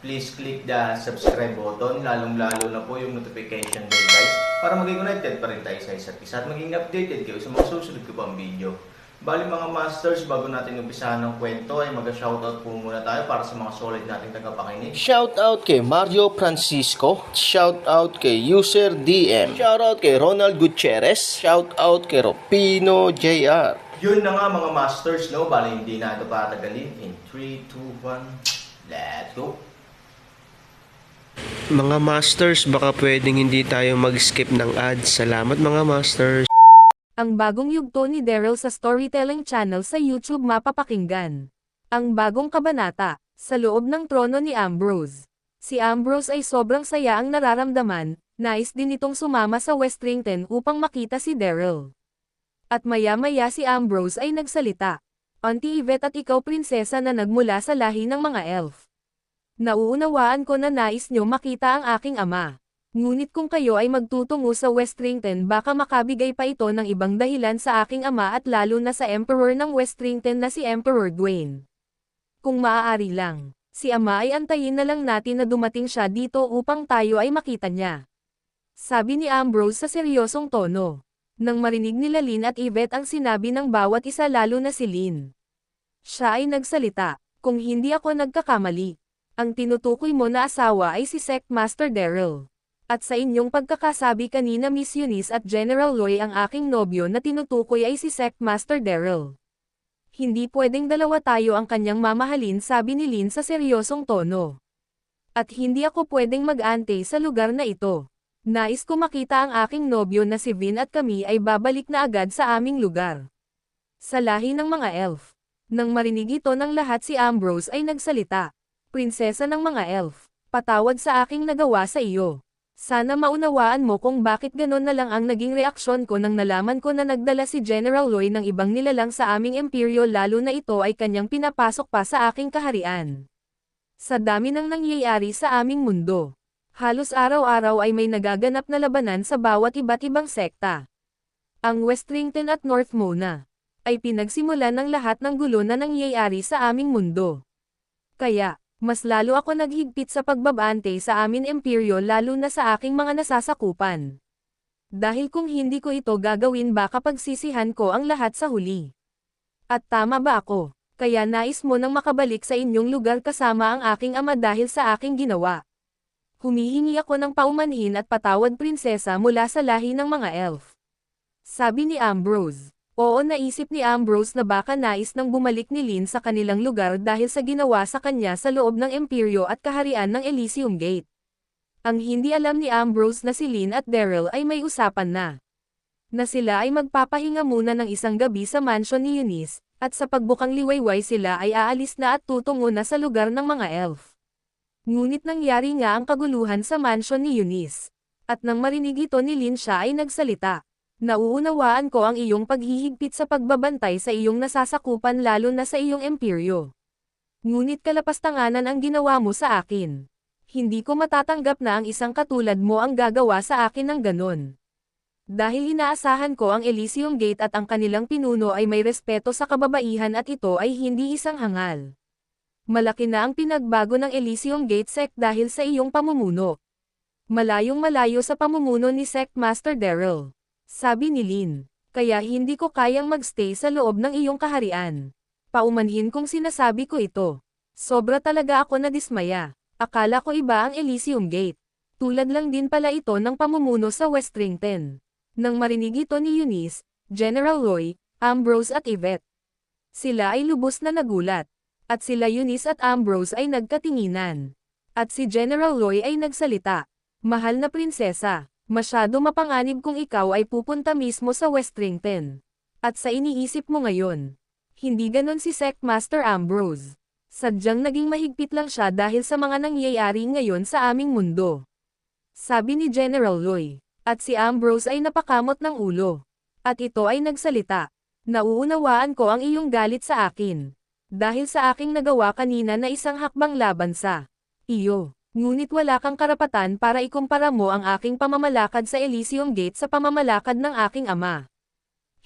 please click the subscribe button, lalong-lalo na po yung notification bell guys, para maging connected pa rin tayo sa isa't isa at maging updated kayo sa mga susunod ko pang video. Bali mga masters, bago natin umpisahan ng kwento ay mag-shoutout po muna tayo para sa mga solid nating tagapakinig. Shout out kay Mario Francisco. Shout out kay User DM. Shout out kay Ronald Gutierrez. Shout out kay Ropino JR. Yun na nga mga masters, no? Bali hindi na ito patagalin. In 3, 2, 1, let's go! Mga masters, baka pwedeng hindi tayo mag-skip ng ads. Salamat mga masters. Ang bagong yugto ni Daryl sa storytelling channel sa YouTube mapapakinggan. Ang bagong kabanata, sa loob ng trono ni Ambrose. Si Ambrose ay sobrang saya ang nararamdaman, nais din itong sumama sa Westrington upang makita si Daryl. At maya-maya si Ambrose ay nagsalita. Auntie Yvette at ikaw prinsesa na nagmula sa lahi ng mga elf. Nauunawaan ko na nais nyo makita ang aking ama. Ngunit kung kayo ay magtutungo sa Westrington baka makabigay pa ito ng ibang dahilan sa aking ama at lalo na sa Emperor ng Westrington na si Emperor Dwayne. Kung maaari lang, si ama ay antayin na lang natin na dumating siya dito upang tayo ay makita niya. Sabi ni Ambrose sa seryosong tono. Nang marinig nila Lynn at Yvette ang sinabi ng bawat isa lalo na si Lynn. Siya ay nagsalita, kung hindi ako nagkakamali. Ang tinutukoy mo na asawa ay si Sect Master Daryl. At sa inyong pagkakasabi kanina Miss Eunice at General Loy ang aking nobyo na tinutukoy ay si Sect Master Daryl. Hindi pwedeng dalawa tayo ang kanyang mamahalin sabi ni Lin sa seryosong tono. At hindi ako pwedeng mag-ante sa lugar na ito. Nais ko makita ang aking nobyo na si Vin at kami ay babalik na agad sa aming lugar. Sa lahi ng mga elf. Nang marinig ito ng lahat si Ambrose ay nagsalita. Prinsesa ng mga elf, patawad sa aking nagawa sa iyo. Sana maunawaan mo kung bakit ganon na lang ang naging reaksyon ko nang nalaman ko na nagdala si General Loy ng ibang nilalang sa aming imperyo lalo na ito ay kanyang pinapasok pa sa aking kaharian. Sa dami ng nangyayari sa aming mundo, halos araw-araw ay may nagaganap na labanan sa bawat iba't ibang sekta. Ang Westrington at North Mona ay pinagsimulan ng lahat ng gulo na nangyayari sa aming mundo. Kaya, mas lalo ako naghigpit sa pagbabante sa amin imperyo lalo na sa aking mga nasasakupan. Dahil kung hindi ko ito gagawin baka pagsisihan ko ang lahat sa huli. At tama ba ako? Kaya nais mo nang makabalik sa inyong lugar kasama ang aking ama dahil sa aking ginawa. Humihingi ako ng paumanhin at patawad prinsesa mula sa lahi ng mga elf. Sabi ni Ambrose. Oo naisip ni Ambrose na baka nais nang bumalik ni Lin sa kanilang lugar dahil sa ginawa sa kanya sa loob ng imperyo at kaharian ng Elysium Gate. Ang hindi alam ni Ambrose na si Lin at Daryl ay may usapan na. Na sila ay magpapahinga muna ng isang gabi sa mansion ni Eunice, at sa pagbukang liwayway sila ay aalis na at tutungo na sa lugar ng mga elf. Ngunit nangyari nga ang kaguluhan sa mansion ni Eunice. At nang marinig ito ni Lin siya ay nagsalita. Nauunawaan ko ang iyong paghihigpit sa pagbabantay sa iyong nasasakupan lalo na sa iyong imperyo. Ngunit kalapastanganan ang ginawa mo sa akin. Hindi ko matatanggap na ang isang katulad mo ang gagawa sa akin ng ganon. Dahil inaasahan ko ang Elysium Gate at ang kanilang pinuno ay may respeto sa kababaihan at ito ay hindi isang hangal. Malaki na ang pinagbago ng Elysium Gate Sect dahil sa iyong pamumuno. Malayong malayo sa pamumuno ni Sect Master Daryl. Sabi ni Lin. Kaya hindi ko kayang magstay sa loob ng iyong kaharian. Paumanhin kong sinasabi ko ito. Sobra talaga ako na dismaya. Akala ko iba ang Elysium Gate. Tulad lang din pala ito ng pamumuno sa Westrington. Nang marinig ito ni Eunice, General Roy, Ambrose at Yvette. Sila ay lubos na nagulat. At sila Eunice at Ambrose ay nagkatinginan. At si General Roy ay nagsalita. Mahal na prinsesa, Masyado mapanganib kung ikaw ay pupunta mismo sa Westrington. At sa iniisip mo ngayon. Hindi ganon si Sect Master Ambrose. Sadyang naging mahigpit lang siya dahil sa mga nangyayari ngayon sa aming mundo. Sabi ni General Loy. At si Ambrose ay napakamot ng ulo. At ito ay nagsalita. Nauunawaan ko ang iyong galit sa akin. Dahil sa aking nagawa kanina na isang hakbang laban sa iyo. Ngunit wala kang karapatan para ikumpara mo ang aking pamamalakad sa Elysium Gate sa pamamalakad ng aking ama.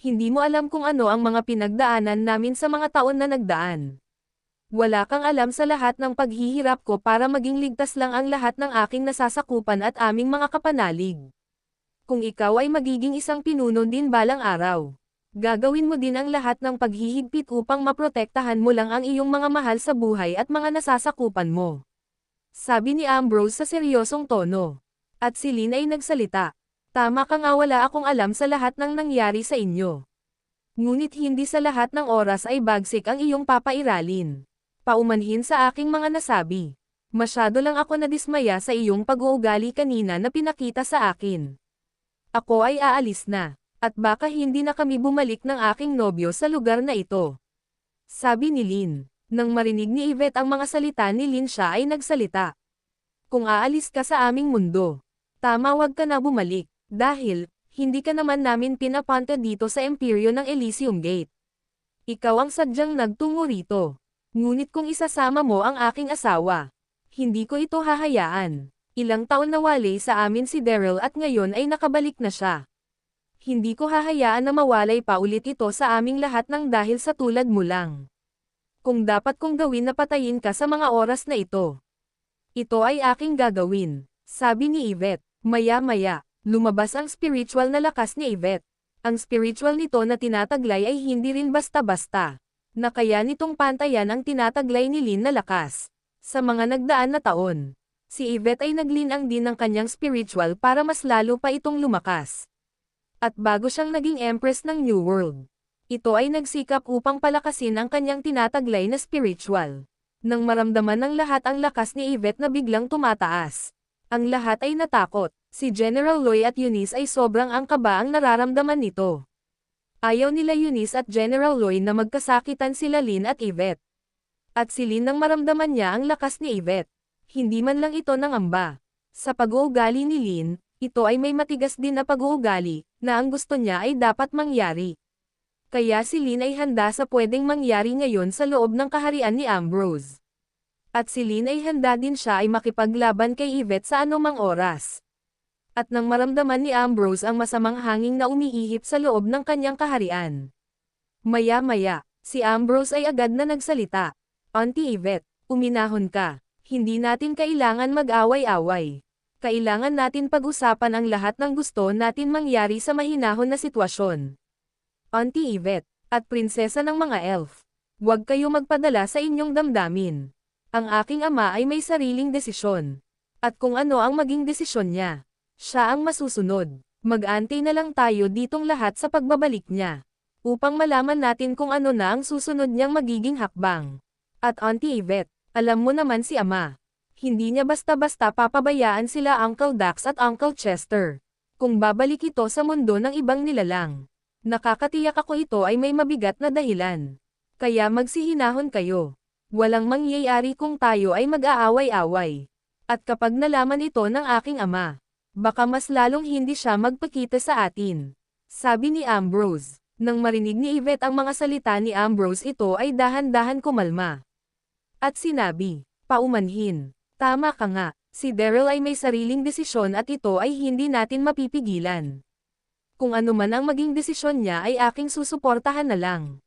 Hindi mo alam kung ano ang mga pinagdaanan namin sa mga taon na nagdaan. Wala kang alam sa lahat ng paghihirap ko para maging ligtas lang ang lahat ng aking nasasakupan at aming mga kapanalig. Kung ikaw ay magiging isang pinuno din balang araw, gagawin mo din ang lahat ng paghihigpit upang maprotektahan mo lang ang iyong mga mahal sa buhay at mga nasasakupan mo. Sabi ni Ambrose sa seryosong tono. At si Lynn ay nagsalita. Tama ka nga wala akong alam sa lahat ng nangyari sa inyo. Ngunit hindi sa lahat ng oras ay bagsik ang iyong papairalin. Paumanhin sa aking mga nasabi. Masyado lang ako nadismaya sa iyong pag-uugali kanina na pinakita sa akin. Ako ay aalis na, at baka hindi na kami bumalik ng aking nobyo sa lugar na ito. Sabi ni Lin. Nang marinig ni Yvette ang mga salita ni Lin siya ay nagsalita. Kung aalis ka sa aming mundo, tama wag ka na bumalik, dahil, hindi ka naman namin pinapunta dito sa imperyo ng Elysium Gate. Ikaw ang sadyang nagtungo rito. Ngunit kung isasama mo ang aking asawa, hindi ko ito hahayaan. Ilang taon na wali sa amin si Daryl at ngayon ay nakabalik na siya. Hindi ko hahayaan na mawalay pa ulit ito sa aming lahat ng dahil sa tulad mo lang. Kung dapat kong gawin na patayin ka sa mga oras na ito. Ito ay aking gagawin, sabi ni Yvette. Maya-maya, lumabas ang spiritual na lakas ni Yvette. Ang spiritual nito na tinataglay ay hindi rin basta-basta. Na kaya nitong pantayan ang tinataglay ni Lin na lakas. Sa mga nagdaan na taon, si Yvette ay naglinang din ng kanyang spiritual para mas lalo pa itong lumakas. At bago siyang naging empress ng New World, ito ay nagsikap upang palakasin ang kanyang tinataglay na spiritual. Nang maramdaman ng lahat ang lakas ni Yvette na biglang tumataas. Ang lahat ay natakot, si General Loy at Eunice ay sobrang angkaba ang nararamdaman nito. Ayaw nila Eunice at General Loy na magkasakitan sila Lin at Yvette. At si Lin nang maramdaman niya ang lakas ni Yvette. Hindi man lang ito nangamba. Sa pag-uugali ni Lin, ito ay may matigas din na pag-uugali, na ang gusto niya ay dapat mangyari. Kaya si Lin ay handa sa pwedeng mangyari ngayon sa loob ng kaharian ni Ambrose. At si Lin ay handa din siya ay makipaglaban kay Yvette sa anumang oras. At nang maramdaman ni Ambrose ang masamang hanging na umiihip sa loob ng kanyang kaharian. Maya-maya, si Ambrose ay agad na nagsalita. Auntie Yvette, uminahon ka. Hindi natin kailangan mag-away-away. Kailangan natin pag-usapan ang lahat ng gusto natin mangyari sa mahinahon na sitwasyon. Auntie Yvette, at prinsesa ng mga elf. Huwag kayo magpadala sa inyong damdamin. Ang aking ama ay may sariling desisyon. At kung ano ang maging desisyon niya, siya ang masusunod. Mag-antay na lang tayo ditong lahat sa pagbabalik niya. Upang malaman natin kung ano na ang susunod niyang magiging hakbang. At Auntie Yvette, alam mo naman si ama. Hindi niya basta-basta papabayaan sila Uncle Dax at Uncle Chester. Kung babalik ito sa mundo ng ibang nilalang. Nakakatiyak ako ito ay may mabigat na dahilan. Kaya magsihinahon kayo. Walang mangyayari kung tayo ay mag-aaway-away. At kapag nalaman ito ng aking ama, baka mas lalong hindi siya magpakita sa atin. Sabi ni Ambrose. Nang marinig ni Yvette ang mga salita ni Ambrose ito ay dahan-dahan kumalma. At sinabi, paumanhin, tama ka nga, si Daryl ay may sariling desisyon at ito ay hindi natin mapipigilan. Kung ano man ang maging desisyon niya ay aking susuportahan na lang.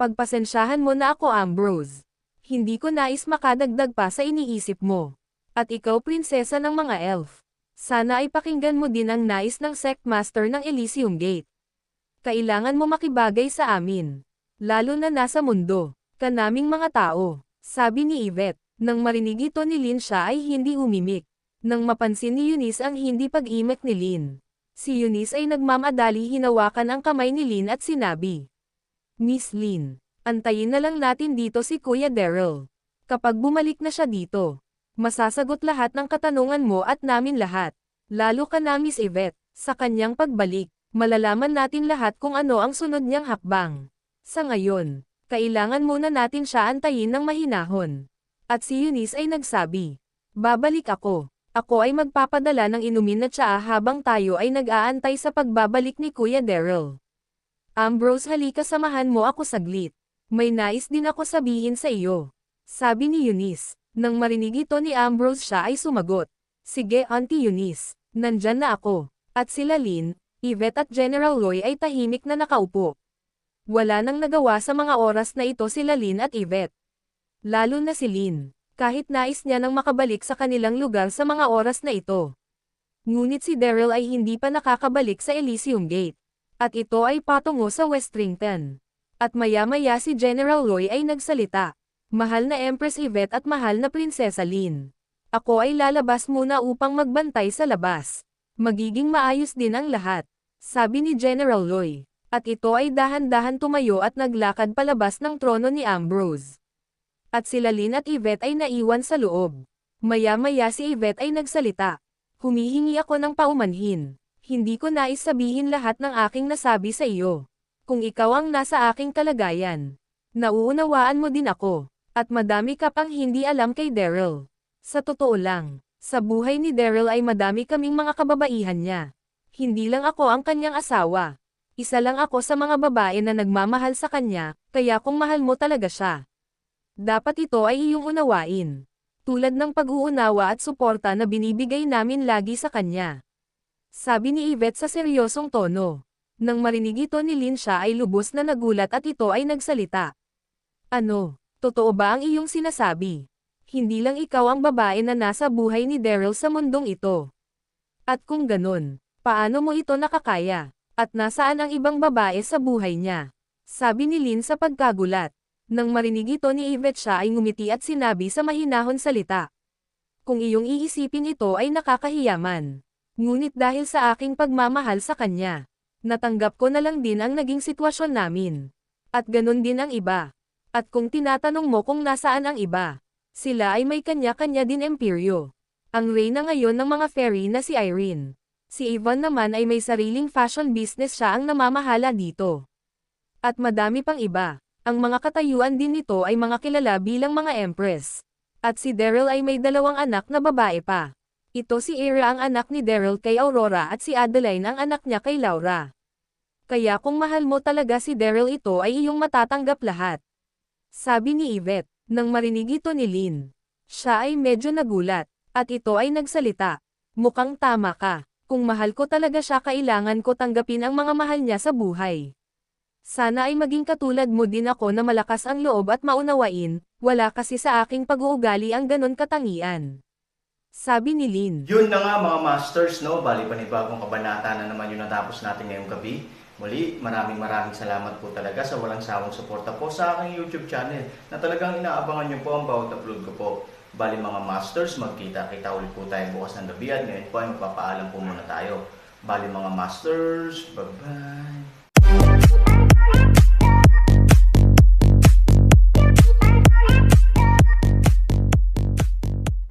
Pagpasensyahan mo na ako Ambrose. Hindi ko nais makadagdag pa sa iniisip mo. At ikaw prinsesa ng mga elf. Sana ay pakinggan mo din ang nais ng sect master ng Elysium Gate. Kailangan mo makibagay sa amin. Lalo na nasa mundo. Kanaming mga tao. Sabi ni Yvette. Nang marinig ito ni Lin siya ay hindi umimik. Nang mapansin ni Eunice ang hindi pag-imik ni Lin. Si Eunice ay nagmamadali hinawakan ang kamay ni Lin at sinabi. Miss Lin, antayin na lang natin dito si Kuya Daryl. Kapag bumalik na siya dito, masasagot lahat ng katanungan mo at namin lahat. Lalo ka na Miss Yvette, sa kanyang pagbalik, malalaman natin lahat kung ano ang sunod niyang hakbang. Sa ngayon, Kailangan muna natin siya antayin ng mahinahon. At si Eunice ay nagsabi, Babalik ako. Ako ay magpapadala ng inumin na tsaa habang tayo ay nag-aantay sa pagbabalik ni Kuya Daryl. Ambrose halika samahan mo ako saglit. May nais din ako sabihin sa iyo. Sabi ni Eunice. Nang marinig ito ni Ambrose siya ay sumagot. Sige Auntie Eunice, nandyan na ako. At sila Lynn, Yvette at General Roy ay tahimik na nakaupo. Wala nang nagawa sa mga oras na ito sila Lynn at Yvette. Lalo na si Lynn, kahit nais niya nang makabalik sa kanilang lugar sa mga oras na ito. Ngunit si Daryl ay hindi pa nakakabalik sa Elysium Gate. At ito ay patungo sa Westrington. At maya-maya si General Roy ay nagsalita. Mahal na Empress Yvette at mahal na Prinsesa Lynn. Ako ay lalabas muna upang magbantay sa labas. Magiging maayos din ang lahat. Sabi ni General Roy. At ito ay dahan-dahan tumayo at naglakad palabas ng trono ni Ambrose. At sila Lynn at Yvette ay naiwan sa loob. Maya-maya si Yvette ay nagsalita. Humihingi ako ng paumanhin. Hindi ko nais sabihin lahat ng aking nasabi sa iyo. Kung ikaw ang nasa aking kalagayan, nauunawaan mo din ako. At madami ka pang hindi alam kay Daryl. Sa totoo lang, sa buhay ni Daryl ay madami kaming mga kababaihan niya. Hindi lang ako ang kanyang asawa. Isa lang ako sa mga babae na nagmamahal sa kanya, kaya kung mahal mo talaga siya. Dapat ito ay iyong unawain. Tulad ng pag-uunawa at suporta na binibigay namin lagi sa kanya. Sabi ni Yvette sa seryosong tono. Nang marinig ito ni Lin siya ay lubos na nagulat at ito ay nagsalita. Ano, totoo ba ang iyong sinasabi? Hindi lang ikaw ang babae na nasa buhay ni Daryl sa mundong ito. At kung ganun, paano mo ito nakakaya? At nasaan ang ibang babae sa buhay niya? Sabi ni Lin sa pagkagulat. Nang marinig ito ni Yvette siya ay ngumiti at sinabi sa mahinahon salita. Kung iyong iisipin ito ay nakakahiyaman. Ngunit dahil sa aking pagmamahal sa kanya, natanggap ko na lang din ang naging sitwasyon namin. At ganun din ang iba. At kung tinatanong mo kung nasaan ang iba, sila ay may kanya-kanya din emperyo. Ang reyna ngayon ng mga fairy na si Irene. Si Ivan naman ay may sariling fashion business siya ang namamahala dito. At madami pang iba. Ang mga katayuan din nito ay mga kilala bilang mga empress. At si Daryl ay may dalawang anak na babae pa. Ito si Ira ang anak ni Daryl kay Aurora at si Adeline ang anak niya kay Laura. Kaya kung mahal mo talaga si Daryl ito ay iyong matatanggap lahat. Sabi ni Yvette, nang marinig ito ni Lynn. Siya ay medyo nagulat, at ito ay nagsalita. Mukhang tama ka. Kung mahal ko talaga siya kailangan ko tanggapin ang mga mahal niya sa buhay. Sana ay maging katulad mo din ako na malakas ang loob at maunawain, wala kasi sa aking pag-uugali ang ganon katangian. Sabi ni Lynn. Yun na nga mga masters, no? Bali panibagong kabanata na naman yung natapos natin ngayong gabi. Muli, maraming maraming salamat po talaga sa walang sawang suporta po sa aking YouTube channel na talagang inaabangan nyo po ang bawat upload ko po. Bali mga masters, magkita-kita ulit po tayo bukas ng gabi at ngayon po ay magpapaalam po muna tayo. Bali mga masters, bye-bye!